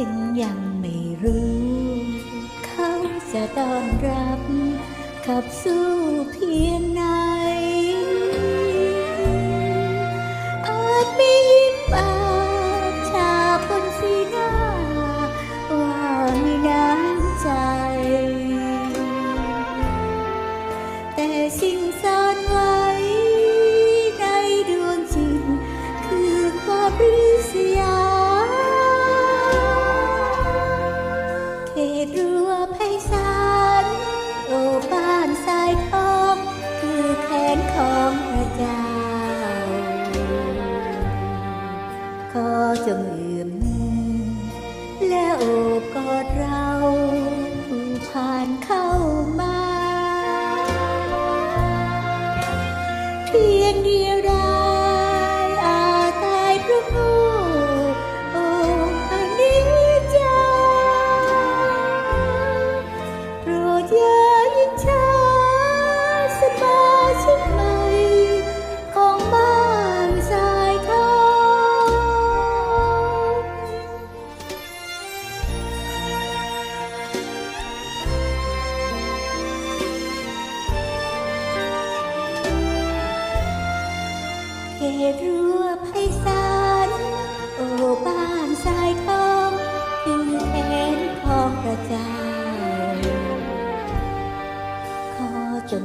ฉันยังไม่รู้ เขาจะต้อนรับขับสู้เพียงไหน อจงเอื่อมและโอบกอดเราผู้ผ่านเข้ามาเพีย ตรั้วไพศาลโอ้บ้านสายทองคือแทนของพระเจ้าขอจง